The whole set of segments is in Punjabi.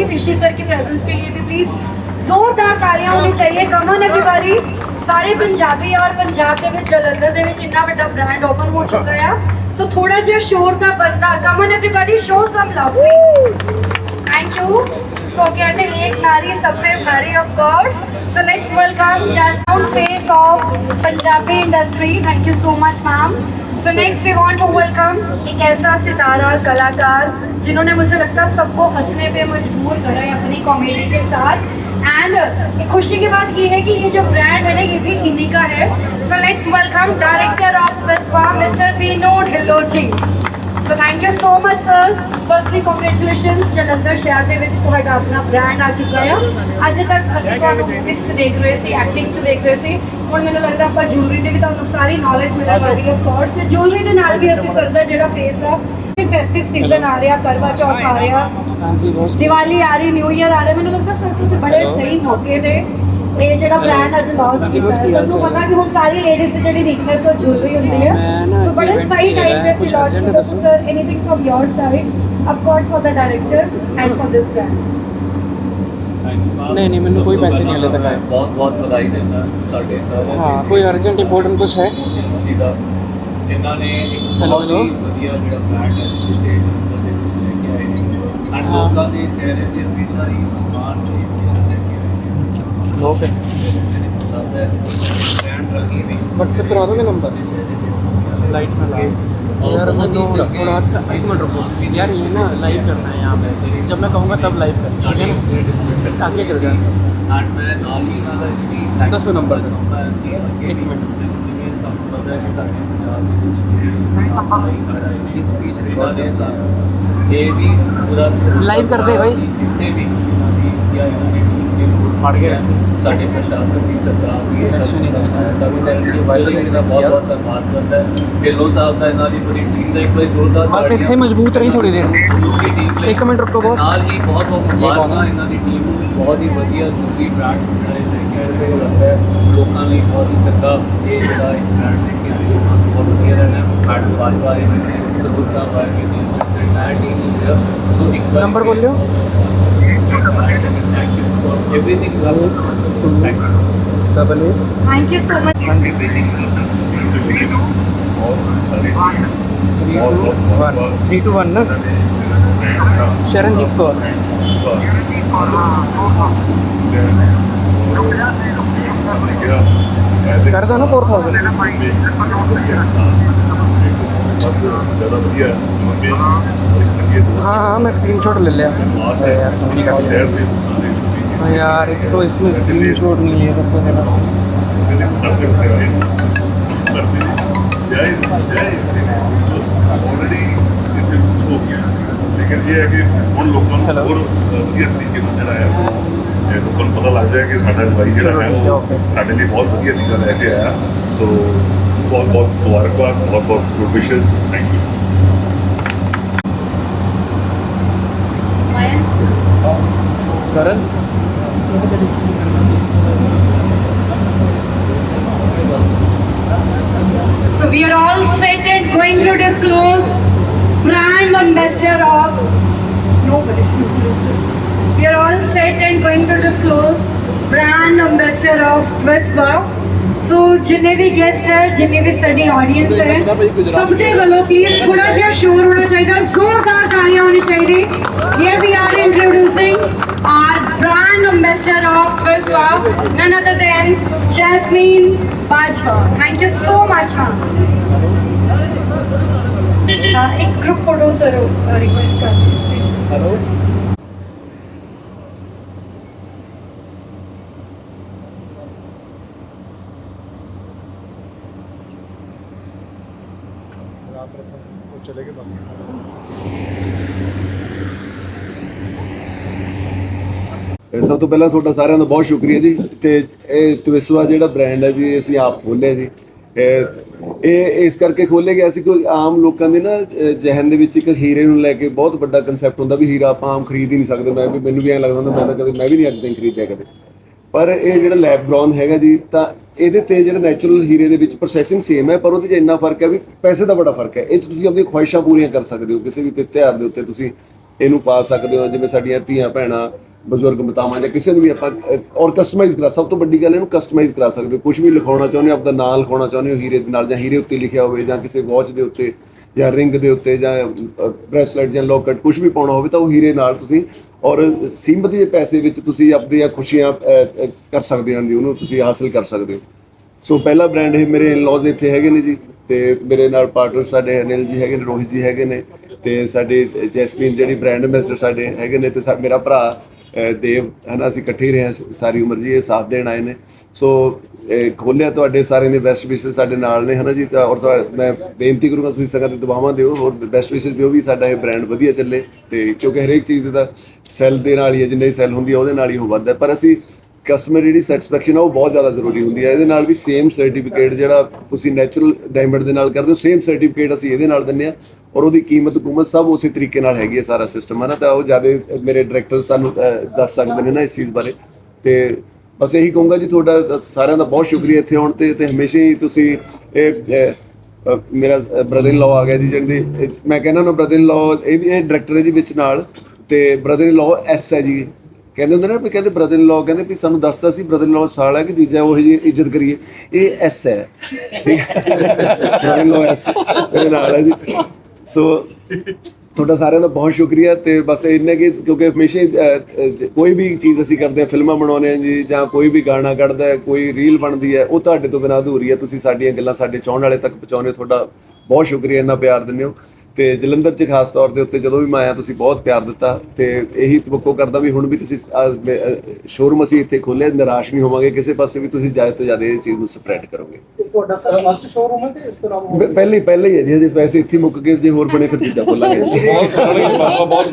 ऋषि सर की प्रेजेंस के लिए भी प्लीज ਜ਼ੋਰਦਾਰ ਤਾਲੀਆਂ ਹੋਣੀ ਚਾਹੀਏ ਕਮਨ ਅਗੇਵਾਰੀ ਸਾਰੇ ਪੰਜਾਬੀ ਔਰ ਪੰਜਾਬ ਦੇ ਵਿੱਚ ਜਲੰਧਰ ਦੇ ਵਿੱਚ ਇੰਨਾ ਵੱਡਾ ਬ੍ਰਾਂਡ ਓਪਨ ਹੋ ਚੁੱਕਾ ਆ ਸੋ ਥੋੜਾ ਜਿਹਾ ਸ਼ੋਰ ਦਾ ਬੰਦਾ come on everybody show some love please thank you so कहते हैं एक नारी सब पे भारी of course so let's welcome Jasmine face of Punjabi industry thank you so much ma'am so next we want to welcome एक ऐसा सितारा कलाकार जिन्होंने मुझे लगता सबको हंसने पे मजबूर करा है अपनी कॉमेडी के साथ. एंड खुशी की बात ये है कि ये जो ब्रांड है ना, ये भी इन्हीं का है. So let's welcome director of Viswa mister Vinod ji so thank you so much sir firstly congratulations Jalandhar ਸ਼ਹਿਰ ਦੇ ਵਿੱਚ ਤੁਹਾਡਾ ਆਪਣਾ ਬ੍ਰਾਂਡ ਆ ਚੁੱਕਾ ਆ। ਅੱਜ ਤੱਕ ਅਸੀਂ ਤੁਹਾਨੂੰ 'ਚ ਦੇਖ ਰਹੇ ਸੀ ਐਕਟਿੰਗ 'ਚ ਦੇਖ ਰਹੇ ਸੀ। ਹੁਣ ਮੈਨੂੰ ਲੱਗਦਾ ਆਪਾਂ ਜੁਐਲਰੀ ਦੇ ਵੀ ਤੁਹਾਨੂੰ ਸਾਰੀ ਨੌਲੇਜ ਮਿਲਣ ਵਾਲੀ ਹੈ। ਆਫ ਕੋਰਸ ਜੁਐਲਰੀ ਦੇ ਨਾਲ ਵੀ ਅਸੀਂ ਸਰ ਦਾ ਜਿਹੜਾ ਫੇਸ ਆ ਫੈਸਟਿਵ ਸੀਜ਼ਨ ਆ ਰਿਹਾ ਕਰਵਾ ਚੌਥ ਆ ਰਿਹਾ। ਹਾਂਜੀ ਬਹੁਤ ਦੀਵਾਲੀ ਆ ਰਹੀ ਨਿਊ ਇਅਰ ਆ ਰਿਹਾ ਮੈਨੂੰ ਲੱਗਦਾ ਸਰ ਤੁਸੀਂ ਬੜੇ ਸਹੀ ਮੌਕੇ ਤੇ ਇਹ ਜਿਹੜਾ ਬ੍ਰਾਂਡ ਅੱਜ ਲਾਂਚ ਕੀਤਾ ਸਭ ਨੂੰ ਪਤਾ ਕਿ ਹੁਣ ਸਾਰੀ ਲੇਡੀਜ਼ ਦੀ ਜਿਹੜੀ ਵੀਕਨੈਸ ਉਹ ਜੁਐਲਰੀ ਹੁੰਦੀ ਹੈ। ਸੋ कुछ एजेंडा दसो sir anything from your side of course for the directors and for this brand नहीं नहीं मैंने कोई पैसे नहीं लेता है बहुत बहुत बधाई देना ਸਾਡੇ ਸਰ ਹਾਂ ਕੋਈ ਅਰਜੈਂਟ ਇੰਪੋਰਟੈਂਟ ਕੁਝ ਹੈ ਜਿਨ੍ਹਾਂ ਨੇ ਹੈਲੋ ਹੈਲੋ ਵਧੀਆ ਜਿਹੜਾ ਬ੍ਰਾਂਡ ਹੈ ਸਟੇਟ ਦੇ ਵਿੱਚ ਲੈ ਕੇ ਆਏ ਨੇ ਐਂਡ ਲੋਕਾਂ ਦੇ ਚਿਹਰੇ ਤੇ ਹਮੇਸ਼ਾ ਹੀ ਮੁਸਕਾਨ ਦੀ ਹਮੇਸ਼ਾ ਲੈ ਕੇ ਆਏ ਨੇ ਲੋਕ ਹੈ ਬ੍ਰਾਂਡ ਰੱਖੀ ਵੀ WhatsApp ਕਰਾ ਦੋਗੇ ਨੰਬਰ लाइट में लाए यार मैं दो थोड़ा एक मिनट रुको यार ये ना लाइव करना है यहाँ पे जब मैं कहूँगा तब लाइव करना आगे चल जाए दसों नंबर एक मिनट लाइव कर दे भाई ਚਾਹੁੰਦਾ ਹਾਂ ਕਿ ਅੱਗੇ ਇੱਕ ਵੀ ਮਿੰਟ। ਜਿਵੇਂ ਤੁਹਾਨੂੰ ਪਤਾ ਹੈ ਕਿ ਸਾਡੇ ਪੰਜਾਬ ਦੇ ਵਿੱਚ ਇਹ ਸਪੀਚ ਰਿਕਾਰਡ ਹੈ ਸਾਰਾ ਇਹ ਵੀ ਪੂਰਾ Live ਕਰਦੇ ਬਾਈ। ਜਿੱਥੇ ਵੀ ਇਹਨਾਂ ਦੀ ਜਾਂ ਇਹਨਾਂ ਦੀ ਟੀਮ ਦੇ ਫੜ ਕੇ ਰੱਖ। ਸਾਡੇ ਪ੍ਰਸ਼ਾਸਨ ਦੀ ਸਰਕਾਰ ਦੀ ਇਹ Election ਹੀ election ਦਾ ਸਹਾਇਤਾ ਵੀ ਟੈਕਸ ਦੀ ਵਾਇਰਲ ਦਾ ਬਹੁਤ ਬਹੁਤ ਧੰਨਵਾਦ ਕਰਦਾ ਹੈ ਢਿੱਲੋਂ ਸਾਹਿਬ ਦਾ ਇਹਨਾਂ ਦੀ ਪੂਰੀ ਟੀਮ ਦਾ ਇੱਕ ਵਾਰ ਜ਼ੋਰਦਾਰ बस ਤਾੜੀਆਂ। ਇੱਥੇ ਮਜ਼ਬੂਤ ਰਹੀ ਥੋੜੀ ਦੇਰ ਦੂਸਰੀ ਟੀਮ ਲਈ ਇੱਕ ਮਿੰਟ ਰੁਕੋ boss। ਨਾਲ ਹੀ ਬਹੁਤ ਬਹੁਤ ਇਹ ਕੌਣ ਮੁਬਾਰਕਾਂ ਹੈ? ਇਹਨਾਂ ਦੀ ਟੀਮ ਨੂੰ ਬਹੁਤ ਹੀ ਵਧੀਆ ਜੁਗੀ ਬ੍ਰਾਂਡ ਬਣਾਏ ਲੈ ਕੇ ਆਏ ਮੈਨੂੰ ਲੱਗਦਾ ਹੈ ਲੋਕਾਂ ਲਈ ਬਹੁਤ ਹੀ ਚੰਗਾ ਇਹ ਜਿਹੜਾ ਇੱਕ ਬ੍ਰਾਂਡ ਲੈ ਕੇ ਆਏ ਲੋਕਾਂ ਨੂੰ ਬਹੁਤ ਵਧੀਆ ਰਹਿਣਾ ਮੈਡਮ ਬਾਜਵਾ ਰਹੇ ਨੇ ਸਰਬੂਤ ਸਾਹਿਬ ਆਏ ਨੇ entire team is here so ਇੱਕ ਵਾਰ ਨੰਬਰ ਬੋਲਿਓ Everything will Thank. W. Thank you so much. Thank you. Three two one ना Sharon कौर कर दो ना फोर थाउजेंड हाँ हाँ मैं स्क्रीनशॉट ले लिया यार फोन नहीं कर लिया हाँ यार एक तो इसमें स्क्रीनशॉट नहीं लिया सबसे पहला ਲੇਕਿਨ ਇਹ ਹੈ ਕਿ ਹੁਣ ਲੋਕਾਂ ਨੂੰ Hello. ਹੋਰ ਵਧੀਆ ਤਰੀਕੇ ਨਾਲ ਜਿਹੜਾ ਹੈ ਉਹ ਇਹ ਲੋਕਾਂ ਨੂੰ ਪਤਾ ਲੱਗ ਜਾਏ ਕਿ ਸਾਡਾ ਜਵਾਈ ਚਲੋ ਜਿਹੜਾ ਹੈ ਠੀਕ ਹੈ, ਉਹ okay. ਸਾਡੇ ਲਈ ਬਹੁਤ ਵਧੀਆ ਚੀਜ਼ਾਂ ਲੈ ਕੇ ਆਇਆ so good wishes. Thank you. Karan? भी गेस्ट है जिन्हें भी साडी ऑडियंस है। सब के वालों प्लीज़ थोड़ा जहा शोर होना चाहिए जोरदार तालियाँ होनी चाहिए। ये we are introducing our brand ambassador of Biswa none other than Jasmine Bajwa thank you so much ma'am एक ग्रुप फ़ोटो सर रिक्वेस्ट कर. हेलो ਤੋਂ ਪਹਿਲਾਂ ਤੁਹਾਡਾ ਸਾਰਿਆਂ ਦਾ ਬਹੁਤ ਸ਼ੁਕਰੀਆ ਜੀ ਤੇ ਇਹ ਤਵਿਸਵਾ ਜਿਹੜਾ ਬ੍ਰਾਂਡ ਹੈ ਜੀ ਅਸੀਂ ਆਪ ਖੋਲਿਆ ਜੀ। ਇਹ ਇਸ ਕਰਕੇ ਖੋਲੇ ਗਿਆ ਸੀ ਕਿ ਆਮ ਲੋਕਾਂ ਦੇ ਨਾ ਅਹ, ਦੇ ਵਿੱਚ ਇੱਕ ਹੀਰੇ ਨੂੰ ਲੈ ਕੇ ਬਹੁਤ ਵੱਡਾ ਕਨਸੈਪਟ ਹੁੰਦਾ ਵੀ ਹੀਰਾ ਆਪਾਂ ਆਮ ਖਰੀਦ ਹੀ ਨਹੀਂ ਸਕਦੇ। ਮੈਂ ਵੀ ਮੈਨੂੰ ਵੀ ਐਂ ਲੱਗਦਾ ਹੁੰਦਾ ਮੈਂ ਤਾਂ ਕਦੇ ਮੈਂ ਵੀ ਨਹੀਂ ਅੱਜ ਤਾਈਂ ਖਰੀਦਿਆ ਕਦੇ। ਪਰ ਇਹ ਜਿਹੜਾ ਲੈਬ ਬ੍ਰਾਊਨ ਹੈਗਾ ਜੀ ਤਾਂ ਇਹਦੇ ਤੇ ਜਿਹੜਾ ਨੈਚੁਰਲ ਹੀਰੇ ਦੇ ਵਿੱਚ ਪ੍ਰੋਸੈਸਿੰਗ ਸੇਮ ਹੈ ਪਰ ਉਹਦੇ 'ਚ ਇੰਨਾ ਫ਼ਰਕ ਹੈ ਵੀ ਪੈਸੇ ਦਾ ਬੜਾ ਫ਼ਰਕ ਹੈ। ਇਹ 'ਚ ਤੁਸੀਂ ਆਪਣੀਆਂ ਖੁਆਇਸ਼ਾਂ ਪੂਰੀਆਂ ਕਰ ਸਕਦੇ ਹੋ। ਕਿਸੇ ਵੀ ਤਿਉਹਾਰ ਦੇ ਉੱਤੇ ਤੁਸੀਂ ਇਹਨੂੰ ਪਾ ਸਕਦੇ ਹੋ। ਜਿਵੇਂ ਸਾਡੀਆਂ ਧੀਆਂ ਭੈਣਾਂ ਬਜ਼ੁਰਗ ਮਾਤਾਵਾਂ ਜਾਂ ਕਿਸੇ ਨੂੰ ਵੀ ਆਪਾਂ ਔਰ ਕਸਟਮਾਈਜ਼ ਕਰਾ, ਸਭ ਤੋਂ ਵੱਡੀ ਗੱਲ ਇਹਨੂੰ ਕਸਟਮਾਈਜ਼ ਕਰਾ ਸਕਦੇ ਹੋ। ਕੁਝ ਵੀ ਲਿਖਾਉਣਾ ਚਾਹੁੰਦੇ ਹੋ, ਆਪਦਾ ਨਾਂ ਲਿਖਾਉਣਾ ਚਾਹੁੰਦੇ ਹੋ, ਹੀਰੇ ਦੇ ਨਾਲ ਜਾਂ ਹੀਰੇ ਉੱਤੇ ਲਿਖਿਆ ਹੋਵੇ ਜਾਂ ਕਿਸੇ ਵਾਚ ਦੇ ਉੱਤੇ ਜਾਂ ਰਿੰਗ ਦੇ ਉੱਤੇ ਜਾਂ ਬ੍ਰੈਸਲੇਟ ਜਾਂ ਲੋਕਟ ਕੁਝ ਵੀ ਪਾਉਣਾ ਹੋਵੇ ਤਾਂ ਉਹ ਹੀਰੇ ਨਾਲ ਤੁਸੀਂ ਔਰ ਸੀਮਤ ਦੇ ਪੈਸੇ ਵਿੱਚ ਤੁਸੀਂ ਆਪਣੀਆਂ ਖੁਸ਼ੀਆਂ ਕਰ ਸਕਦੇ ਹੋ ਜੀ ਉਹਨੂੰ ਤੁਸੀਂ ਹਾਸਲ ਕਰ ਸਕਦੇ ਹੋ। ਸੋ ਪਹਿਲਾ ਬ੍ਰਾਂਡ ਇਹ ਮੇਰੇ ਇਨ-ਲॉज ਇੱਥੇ ਹੈਗੇ ਨੇ ਜੀ ਤੇ ਮੇਰੇ ਨਾਲ ਪਾਰਟਨਰ ਸਾਡੇ ਅਨਿਲ ਜੀ ਹੈਗੇ ਨੇ, ਰੋਹਿਤ ਜੀ ਹੈਗੇ ਨੇ ਤੇ ਸਾਡੇ ਜੈਸਮੀਨ ਜਿਹੜੀ ਬ੍ਰਾਂਡ ਐਂਬੈਸਡਰ ਸਾਡੇ ਹੈਗੇ ਨੇ ਤੇ ਸਾ- ਮੇਰਾ ਭਰਾ ਦੇਵ, ਹਨਾ, ਅਸੀਂ ਇਕੱਠੇ ਰਹੇ ਹਾਂ ਸਾਰੀ ਉਮਰ ਜੀ, ਇਹ ਸਾਥ ਦੇਣ ਆਏ ਨੇ ਸੋ ਖੋਲਿਆ ਤੁਹਾਡੇ ਸਾਰਿਆਂ ਦੇ ਬੈਸਟ ਵਿਸ਼ੇਸ ਸਾਡੇ ਨਾਲ ਨੇ, ਹਨਾ ਜੀ, ਤਾਂ ਔਰ ਸਾ- ਮੈਂ ਬੇਨਤੀ ਕਰੂੰਗਾ, ਤੁਸੀਂ ਸੰਗਤ ਨੂੰ ਦੁਆਵਾਂ ਦਿਓ ਔਰ ਬੈਸਟ ਵਿਸ਼ੇਸ ਦਿਓ ਵੀ ਸਾਡਾ ਇਹ ਬ੍ਰਾਂਡ ਵਧੀਆ ਚੱਲੇ, ਤੇ ਕਿਉਂਕਿ ਹਰੇਕ ਚੀਜ਼ ਦਾ ਸੈੱਲ ਦੇ ਨਾਲ ਹੀ ਹੈ, ਜਿੰਨੇ ਸੈੱਲ ਹੁੰਦੀ ਹੈ ਉਹਦੇ ਨਾਲ ਹੀ ਉਹ ਵੱਧਦਾ ਹੈ। ਪਰ ਅਸੀਂ ਕਸਟਮਰ ਜਿਹੜੀ ਸੈਟੀਸਫੈਕਸ਼ਨ ਆ, ਉਹ ਬਹੁਤ ਜ਼ਿਆਦਾ ਜ਼ਰੂਰੀ ਹੁੰਦੀ ਹੈ ਇਹਦੇ ਨਾਲ ਵੀ ਸੇਮ ਸਰਟੀਫਿਕੇਟ ਜਿਹੜਾ ਤੁਸੀਂ ਨੈਚੁਰਲ ਡਾਇਮੰਡ ਦੇ ਨਾਲ ਕਰਦੇ ਹੋ ਸੇਮ ਸਰਟੀਫਿਕੇਟ ਅਸੀਂ ਇਹਦੇ ਨਾਲ ਦਿੰਨੇ ਆ। ਔਰ ਉਹਦੀ ਕੀਮਤ ਕੁਮਤ ਸਭ ਉਸੇ ਤਰੀਕੇ ਨਾਲ ਹੈਗੀ ਹੈ ਸਾਰਾ ਸਿਸਟਮ ਹੈ ਨਾ ਤਾਂ ਉਹ ਜ਼ਿਆਦਾ, ਮੇਰੇ ਡਾਇਰੈਕਟਰ ਸਾਨੂੰ ਦੱਸ ਸਕਦੇ ਨੇ ਨਾ ਇਸ ਚੀਜ਼ ਬਾਰੇ। ਤੇ ਬਸ ਇਹੀ ਕਹੂੰਗਾ ਜੀ ਤੁਹਾਡਾ, ਸਾਰਿਆਂ ਦਾ ਬਹੁਤ ਸ਼ੁਕਰੀਆ ਇੱਥੇ ਆਉਣ ਤੇ ਤੇ ਹਮੇਸ਼ਾ ਹੀ ਤੁਸੀਂ ਇਹ ਮੇਰਾ ਬ੍ਰਦਰ ਇਨ ਲਾਅ ਆ ਗਿਆ ਜੀ ਜਿਹਦੇ ਮੈਂ ਕਹਿੰਦਾ ਨਾ ਬ੍ਰਦਰ ਇਨ ਲਾਅ ਇਹ ਵੀ ਇਹ ਡਾਇਰੈਕਟਰ ਹੈ ਜੀ ਵਿੱਚ ਨਾਲ। ਤੇ ਬ੍ਰਦਰ ਇਨ ਲਾਅ ਐਸ ਹੈ ਜੀ। ਕਹਿੰਦੇ ਹੁੰਦੇ ਨੇ ਵੀ ਕਹਿੰਦੇ ਬ੍ਰਦਰ ਇਨ ਲਾਅ ਕਹਿੰਦੇ ਵੀ ਸਾਨੂੰ ਦੱਸਦਾ ਸੀ ਬ੍ਰਦਰ ਇਨ ਲਾਅ ਸਾਲ ਹੈ ਕਿ ਜੀਜਾ ਉਹ ਜੀ ਇੱਜ਼ਤ ਕਰੀਏ। ਇਹ ਐਸ ਹੈ। ਠੀਕ ਹੈ? ਬ੍ਰਦਰ ਇਨ ਲਾਅ ਐਸ ਮੇਰੇ ਨਾਲ ਹੈ ਜੀ। ਸੋ ਤੁਹਾਡਾ ਸਾਰਿਆਂ ਦਾ ਬਹੁਤ ਸ਼ੁਕਰੀਆ ਤੇ ਬਸ ਇੰਨੇ ਕਿ ਕਿਉਂਕਿ ਹਮੇਸ਼ਾ ਹੀ, ਕੋਈ ਵੀ ਚੀਜ਼ ਅਸੀਂ ਕਰਦੇ ਹਾਂ ਫਿਲਮਾਂ ਬਣਾਉਂਦੇ ਹਾਂ ਜੀ ਜਾਂ ਕੋਈ ਵੀ ਗਾਣਾ ਕੱਢਦਾ ਹੈ ਕੋਈ ਰੀਲ ਬਣਦੀ ਹੈ ਉਹ ਤੁਹਾਡੇ ਤੋਂ ਬਿਨਾਂ ਅਧੂਰੀ ਹੈ। ਤੁਸੀਂ ਸਾਡੀਆਂ ਗੱਲਾਂ ਸਾਡੇ ਚਾਹਣ ਵਾਲੇ ਤੱਕ ਪਹੁੰਚਾਉਂਦੇ ਹੋ। ਤੁਹਾਡਾ ਬਹੁਤ ਸ਼ੁਕਰੀਆ ਇੰਨਾ ਪਿਆਰ ਦਿੰਦੇ ਹੋ। ਤੇ ਜਲੰਧਰ 'ਚ ਖਾਸ ਤੌਰ ਦੇ ਉੱਤੇ ਜਦੋਂ ਵੀ ਮੈਂ ਆਇਆ ਤੁਸੀਂ ਬਹੁਤ ਪਿਆਰ ਦਿੱਤਾ ਤੇ ਇਹੀ ਤਵੱਕੋ ਕਰਦਾ ਵੀ ਹੁਣ ਵੀ ਤੁਸੀਂ ਸ਼ੋਰੂਮ ਅਸੀਂ ਇੱਥੇ ਖੋਲ੍ਹਿਆ ਨਿਰਾਸ਼ ਨਹੀਂ ਹੋਵਾਂਗੇ ਕਿਸੇ ਪਾਸੇ ਵੀ ਤੁਸੀਂ ਜ਼ਿਆਦਾ ਤੋਂ ਜ਼ਿਆਦਾ ਇਹ ਚੀਜ਼ ਨੂੰ ਸਪਰੈਡ ਕਰੋਗੇ। ਤੁਹਾਡਾ ਸਰ ਫਸਟ ਸ਼ੋਰੂਮ ਹੈ ਕਿ ਇਸ ਤੋਂ ਇਲਾਵਾ ਪ- ਪਹਿਲੇ ਪਹਿਲੇ ਹੀ ਹੈ ਜੀ ਹਜੇ ਪੈਸੇ ਇੱਥੇ ਮੁੱਕ ਗਏ ਜੇ ਹੋਰ ਬਣੇ ਫਿਰ ਚੀਜ਼ਾਂ ਖੋਲਾਂਗੇ ਬਾਬਾ ਬਹੁਤ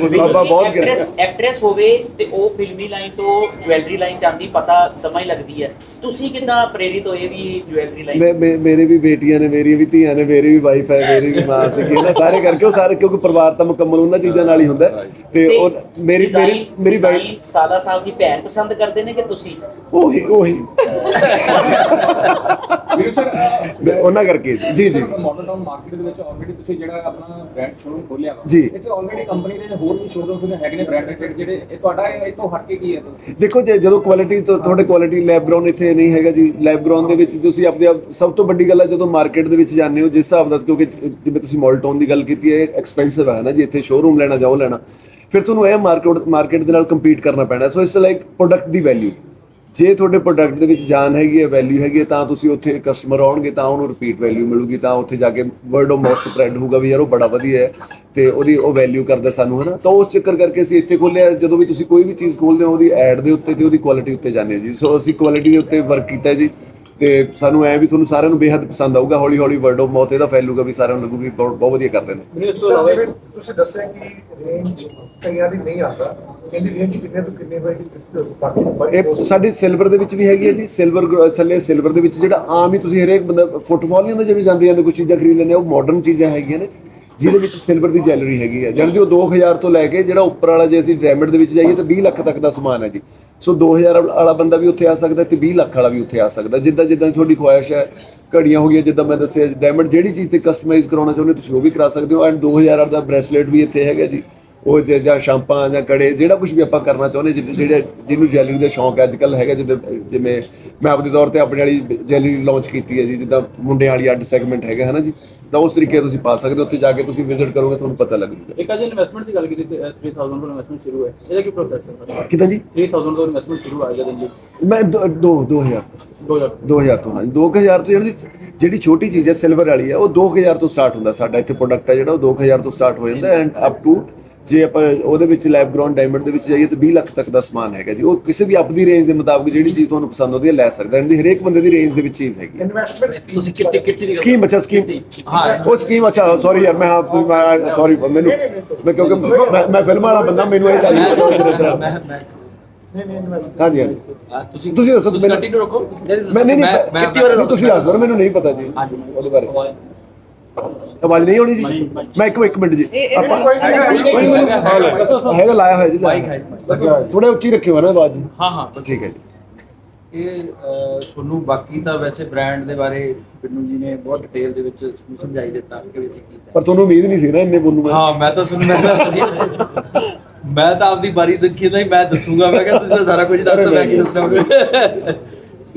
ਕਿਰਪਾ। ਐਕਟ੍ਰੈਸ ਐਕਟ੍ਰੈਸ ਹੋਵੇ ਤੇ ਉਹ ਫਿਲਮੀ ਲਾਈਨ ਤੋਂ ਜੁਐਲਰੀ ਲਾਈਨ ਜਾਂਦੀ ਪਤਾ ਸਮਾਂ ਹੀ ਲੱਗਦੀ ਹੈ। ਤੁਸੀਂ ਕਿੰਨਾ ਪ੍ਰੇਰਿਤ ਹੋਏ ਵੀ ਜੁਐਲਰੀ ਲਾਈਨ ਮੇਰੇ ਵੀ ਬੇਟੀਆਂ ਨੇ ਮੇਰੀਆਂ ਵੀ ਧੀਆਂ ਨੇ ਮੇਰੀ ਵੀ ਵਾਈਫ ਹੈ ਮੇਰੀ ਵੀ ਮਾਂ ਸੀਗੀ ਨਾ ਸਾਰੇ ਕਰਕੇ ਉਹ ਸਾਰੇ ਕਿਉਂਕਿ ਪਰਿਵਾਰ ਤਾਂ ਮੁਕੰਮਲ ਉਹਨਾਂ ਚੀਜ਼ਾਂ ਨਾਲ ਹੀ ਹੁੰਦਾ ਹੈ। ਤੇ ਉਹ ਮੇਰੀ ਮੇਰੀ ਮੇਰੀ ਵਾਈਫ ਸਾਦਾ ਸਾਹਿਬ ਦੀ ਭੈਣ ਪਸੰਦ ਕਰਦੇ ਨੇ ਕਿ ਤੁਸੀਂ? ਉਹੀ ਉਹੀ। ਵੀਰ ਸਰ ਮੈਂ ਉਹਨਾਂ ਕਰਕੇ। ਜੀ ਜੀ। ਮਾਡਰਨ ਟਾਊਨ ਮਾਰਕੀਟ ਦੇ ਵਿੱਚ ਆਲਰੇਡੀ ਤੁਸੀਂ ਜਿਹੜਾ ਆਪਣਾ ਬ੍ਰਾਂਡ ਸ਼ੋਰੂਮ ਖੋਲਿਆ ਵਾ ਜੀ। ਇੱਥੇ ਆਲਰੇਡੀ ਕੰਪਨੀ ਦੇ ਹੋਰ ਵੀ ਸ਼ੋਰੂਮਸ ਨੇ ਹੈਗੇ ਨੇ ਬ੍ਰਾਂਡਡ ਜਿਹੜੇ ਇਹ ਤੁਹਾਡਾ ਇਹ ਤੋਂ ਹਟ ਕੇ ਕੀ ਹੈ ਦੇਖੋ ਜੇ ਜਦੋਂ ਕੁਆਲਿਟੀ ਤੋਂ ਤੁਹਾਡੇ ਕੁਆਲਿਟੀ ਲੈਬ ਗਰਾਊਂਡ ਇੱਥੇ ਨਹੀਂ ਹੈਗਾ ਜੀ ਲੈਬ ਗਰਾਊਂਡ ਦੇ ਵਿੱਚ ਤੁਸੀਂ ਆਪਣੇ ਆਪ ਸਭ ਤੋਂ ਵੱਡੀ ਗੱਲ ਹੈ ਜਦੋਂ ਮਾਰਕੀਟ ਦੇ ਵਿੱਚ ਜਾਂਦੇ ਹੋ ਜਿਸ ਹਿਸਾਬ ਦਾ ਕਿਉਂਕਿ ਜਿਵੇਂ ਤੁਸੀਂ ਮੋਲਟੋਨ ਦੀ ਗੱਲ ਕੀਤੀ ਹੈ ਐਕਸਪੈਂਸਿਵ ਹੈ ਨਾ ਜੀ, ਇੱਥੇ ਸ਼ੋਰੂਮ ਲੈਣਾ ਜਾਓ ਲੈਣਾ, ਫਿਰ ਤੁਹਾਨੂੰ ਇਹ ਮਾਰਕੀਟ ਮਾਰਕੀਟ ਦੇ ਨਾਲ ਕੰਪੀਟ ਕਰਨਾ ਪੈਣਾ। ਸੋ ਇਟਸ ਲਾਈਕ ਪ੍ਰੋਡਕਟ ਦੀ ਵੈਲਿਊ ਜੇ ਤੁਹਾਡੇ ਪ੍ਰੋਡਕਟ ਦੇ ਵਿੱਚ ਜਾਨ ਹੈਗੀ ਹੈ ਵੈਲਿਊ ਹੈਗੀ ਹੈ, ਤਾਂ ਤੁਸੀਂ ਉੱਥੇ ਕਸਟਮਰ ਆਉਣਗੇ, ਤਾਂ ਉਹਨੂੰ ਰਿਪੀਟ ਵੈਲਿਊ ਮਿਲੂਗੀ, ਤਾਂ ਉੱਥੇ ਜਾ ਕੇ ਵਰਡ ਆਫ ਮਾਊਥ ਸਪਰੈਡ ਹੋਊਗਾ ਵੀ ਯਾਰ ਉਹ ਬੜਾ ਵਧੀਆ ਹੈ ਤੇ ਉਹਦੀ ਉਹ ਵੈਲਿਊ ਕਰਦਾ ਸਾਨੂੰ, ਹਨਾ। ਤਾਂ ਉਸ ਚੱਕਰ ਕਰਕੇ ਅਸੀਂ ਇੱਥੇ ਖੋਲਿਆ ਜਦੋਂ ਵੀ ਤੁਸੀਂ ਕੋਈ ਵੀ ਚੀਜ਼ ਖੋਲਦੇ ਹੋ, ਉਹਦੀ ਐਡ ਦੇ ਉੱਤੇ ਤੇ ਉਹਦੀ ਕੁਆਲਿਟੀ ਉੱਤੇ ਜਾਂਦੇ ਹੋ ਜੀ। ਸੋ ਅਸੀਂ ਕੁਆਲਿਟੀ ਦੇ ਉੱਤੇ ਵਰਕ ਕੀਤਾ ਜੀ। ਤੇ ਸਾਨੂੰ ਐ ਵੀ ਤੁਹਾਨੂੰ ਸਾਰਿਆਂ ਨੂੰ ਬੇਹੱਦ ਪਸੰਦ ਆਊਗਾ ਹੌਲੀ ਹੌਲੀ ਵਰਡ ਆਫ ਮਾਊਥ ਇਹਦਾ ਫੈਲੂਗਾ ਵੀ ਸਾਰਿਆਂ ਨੂੰ ਲੱਗੂ ਵੀ ਬਹੁਤ ਬਹੁਤ ਵਧੀਆ ਕਰ ਰਹੇ ਨੇ। ਸਰ ਜਿਵੇਂ ਤੁਸੀਂ ਦੱਸਿਆ ਕਿ ਰੇਂਜ ਕਈਆਂ ਦੀ ਨਹੀਂ ਆਉਂਦਾ ਇਹਦੀ ਰੇਂਜ ਕਿੰਨੇ ਤੋਂ ਕਿੰਨੇ ਵਜੇ ਬਾਕੀ ਇਹ ਸਾਡੀ ਸਿਲਵਰ ਦੇ ਵਿੱਚ ਵੀ ਹੈਗੀ ਹੈ ਜੀ ਸਿਲਵਰ ਥੱਲੇ ਸਿਲਵਰ ਦੇ ਵਿੱਚ ਜਿਹੜਾ ਆਮ ਹੀ ਤੁਸੀਂ ਹਰੇਕ ਬੰਦਾ ਫੁੱਟਫਾਲ ਨਹੀਂ ਹੁੰਦਾ ਜਿਵੇਂ ਜਾਂਦੇ ਜਾਂਦੇ ਕੁਝ ਚੀਜ਼ਾਂ ਖਰੀਦ ਲੈਂਦੇ ਆ ਉਹ ਮਾਡਰਨ ਚੀਜ਼ਾਂ ਹੈਗੀਆਂ ਨੇ। ਜਿਹਦੇ ਵਿੱਚ ਸਿਲਵਰ ਦੀ ਜੈਲਰੀ ਹੈਗੀ ਹੈ ਜਾਣੀ ਕਿ ਉਹ 2000 ਤੋਂ ਲੈ ਕੇ ਜਿਹੜਾ ਉੱਪਰ ਵਾਲਾ ਜੇ ਅਸੀਂ ਡਾਇਮੰਡ ਦੇ ਵਿੱਚ ਜਾਈਏ ਤਾਂ 20 ਲੱਖ ਤੱਕ ਦਾ ਸਮਾਨ ਹੈ ਜੀ। ਸੋ 2000 ਵਾਲਾ ਬੰਦਾ ਵੀ ਉੱਥੇ ਆ ਸਕਦਾ ਤੇ 20 ਲੱਖ ਵਾਲਾ ਵੀ ਉੱਥੇ ਆ ਸਕਦਾ। ਜਿੱਦਾਂ ਜਿੱਦਾਂ ਤੁਹਾਡੀ ਖੁਆਇਸ਼ ਹੈ, ਘੜੀਆਂ ਹੋ ਗਈਆਂ, ਜਿੱਦਾਂ ਮੈਂ ਦੱਸਿਆ ਡਾਇਮੰਡ ਜਿਹੜੀ ਚੀਜ਼ ਤੇ ਕਸਟਮਾਈਜ਼ ਕਰਾਉਣਾ ਚਾਹੁੰਦੇ ਤੁਸੀਂ ਉਹ ਵੀ ਕਰਾ ਸਕਦੇ ਹੋ। ਐਂਡ 2000 ਵਾਲਾ ਦਾ ਬ੍ਰੇਸਲੇਟ ਵੀ ਇੱਥੇ ਹੈਗਾ ਜੀ। ਉਹ ਜਾਂ ਸ਼ਾਂਪਾਂ ਜਾਂ ਕੜੇ, ਜਿਹੜਾ ਕੁਝ ਵੀ ਆਪਾਂ ਕਰਨਾ ਚਾਹੁੰਦੇ ਜਿਹਨੂੰ- ਜਿਹੜੇ ਜਿਹਨੂੰ ਜੈਲਰੀ ਦਾ ਸ਼ੌਂਕ ਹੈ ਅੱਜ ਕੱਲ ਹੈਗਾ ਜਿੱਦਾਂ, ਜਿਵੇਂ ਮੈਂ ਆਪਦੇ ਤੌਰ ਤੇ ਆਪਣੇ ਵਾਲੀ ਜੈਲਰੀ ਲਾਂਚ ਕੀਤੀ ਹੈ ਜੀ, ਜਿੱਦਾਂ ਮੁੰਡਿਆਂ ਵਾਲੀ ਅੱਡ ਸੈਗਮੈਂਟ ਹੈਗਾ ਹੈ ਨਾ ਜੀ। ਤਾਂ ਉਸ ਤਰੀਕੇ ਤੁਸੀਂ ਪਾ ਸਕਦੇ ਹੋ ਉੱਥੇ ਜਾ ਕੇ ਤੁਸੀਂ ਵਿਜ਼ਿਟ ਕਰੋਗੇ ਤੁਹਾਨੂੰ ਪਤਾ ਲੱਗ ਜੂਗਾ। ਇੱਕ ਅਜੇ ਇਨਵੈਸਟਮੈਂਟ ਦੀ ਗੱਲ ਕੀਤੀ ਤੇ 3000 ਤੋਂ ਇਨਵੈਸਟਮੈਂਟ ਸ਼ੁਰੂ ਹੈ ਇਹਦਾ ਕੀ ਪ੍ਰੋਸੈਸ ਹੈ? ਕਿਦਾਂ ਜੀ? 3000 ਤੋਂ ਇਨਵੈਸਟਮੈਂਟ ਸ਼ੁਰੂ ਆ ਜਾਂਦੀ ਜੀ ਮੈਂ 2 2000 2000 2000 ਤੋਂ। ਹਾਂਜੀ। 2000 ਤੋਂ ਜਿਹੜੀ ਜਿਹੜੀ ਛੋਟੀ ਚੀਜ਼ ਹੈ ਸਿਲਵਰ ਵਾਲੀ ਹੈ ਉਹ 2000 ਤੋਂ ਸਟਾਰਟ ਹੁੰਦਾ ਸਾਡਾ ਇੱਥੇ ਪ੍ਰੋਡਕਟ ਹੈ ਜਿਹੜਾ ਉਹ 2000 ਤੋਂ ਸਟਾਰਟ ਹੋ ਜਾਂਦਾ ਐਂਡ ਅਪ ਟੂ ਜੇ ਆਪਾਂ ਉਹਦੇ ਵਿੱਚ ਲੈਬ ਗਰਾਊਂਡ ਡਾਇਮੰਡ ਦੇ ਵਿੱਚ ਜਾਈਏ ਤਾਂ 20 ਲੱਖ ਤੱਕ ਦਾ ਸਮਾਨ ਹੈਗਾ ਜੀ। ਉਹ ਕਿਸੇ ਵੀ ਆਪਦੀ ਰੇਂਜ ਦੇ ਮੁਤਾਬਕ ਜਿਹੜੀ ਚੀਜ਼ ਤੁਹਾਨੂੰ ਪਸੰਦ ਆਉਂਦੀ ਹੈ ਲੈ ਸਕਦਾ। ਐਂਡ ਹਰੇਕ ਬੰਦੇ ਦੀ ਰੇਂਜ ਦੇ ਵਿੱਚ ਚੀਜ਼ ਹੈਗੀ ਹੈ। ਇਨਵੈਸਟਮੈਂਟ ਤੁਸੀਂ ਕਿੱਥੇ ਕਿੱਥੇ ਸਕੀਮ ਅੱਛਾ ਸਕੀਮ ਹਾਂ ਉਹ ਸਕੀਮ ਅੱਛਾ ਸੌਰੀ ਯਾਰ ਮੈਂ ਹਾਂ ਸੌਰੀ ਮੈਨੂੰ ਮੈਂ ਕਿਉਂਕਿ ਮੈਂ- ਫਿਲਮ ਵਾਲਾ ਬੰਦਾ ਮੈਨੂੰ ਇਹ ਗੱਲ ਨਹੀਂ ਪਤਾ। ਇੱਧਰ ਇੱਧਰ ਨਹੀਂ ਨਹੀਂ ਇਨਵੈਸਟਮੈਂਟ ਹਾਂਜੀ ਹਾਂਜੀ। ਤੁਸੀਂ ਤੁਸੀਂ ਦੱਸੋ ਤੁਸੀਂ ਮੈਨੂੰ ਕੰਟੀਨਿਊ ਰੱਖੋ ਮੈਂ ਨਹੀਂ ਨਹੀਂ ਕਿੱਤੀ ਵਾਰ ਤੁਸੀਂ ਦੱਸ ਮੈਨੂੰ ਨਹੀਂ ਪਤਾ ਜੀ। ਉਹਦੇ ਬਾਰੇ। ਆਵਾਜ਼ ਨਹੀਂ ਆਉਣੀ ਜੀ? ਮੈਂ ਇੱਕ ਇੱਕ ਮਿੰਟ ਜੀ। ਆਪਾਂ ਹੈਗਾ ਲਾਇਆ ਹੋਇਆ ਜੀ ਥੋੜਾ ਉੱਚੀ ਰੱਖਿਓ ਨਾ ਆਵਾਜ਼ ਜੀ। ਹਾਂ ਹਾਂ। ਠੀਕ ਹੈ ਜੀ। ਇਹ ਤੁਹਾਨੂੰ ਬਾਕੀ ਤਾਂ ਵੈਸੇ ਬ੍ਰਾਂਡ ਦੇ ਬਾਰੇ ਬਿੰਨੂ ਜੀ ਨੇ ਬਹੁਤ ਡਿਟੇਲ ਦੇ ਵਿੱਚ ਸਾਨੂੰ ਸਮਝਾਈ ਦਿੱਤਾ ਕਿ ਅਸੀਂ ਕੀ ਪਰ ਤੁਹਾਨੂੰ ਉਮੀਦ ਨਹੀਂ ਸੀ ਨਾ ਇੰਨੇ ਬੋਲੂ ਹਾਂ ਮੈਂ ਤਾਂ ਸੁਣ ਮੈਂ ਤਾਂ ਮੈਂ ਤਾਂ ਆਪਦੀ ਬਾਰੀ ਸੰਖੀ ਦਾ ਹੀ ਮੈਂ ਦੱਸੂਗਾ। ਮੈਂ ਕਿਹਾ ਤੁਸੀਂ ਤਾਂ ਸਾਰਾ ਕੁਝ ਦੱਸੋ ਮੈਂ ਕੀ ਦੱਸਣਾ?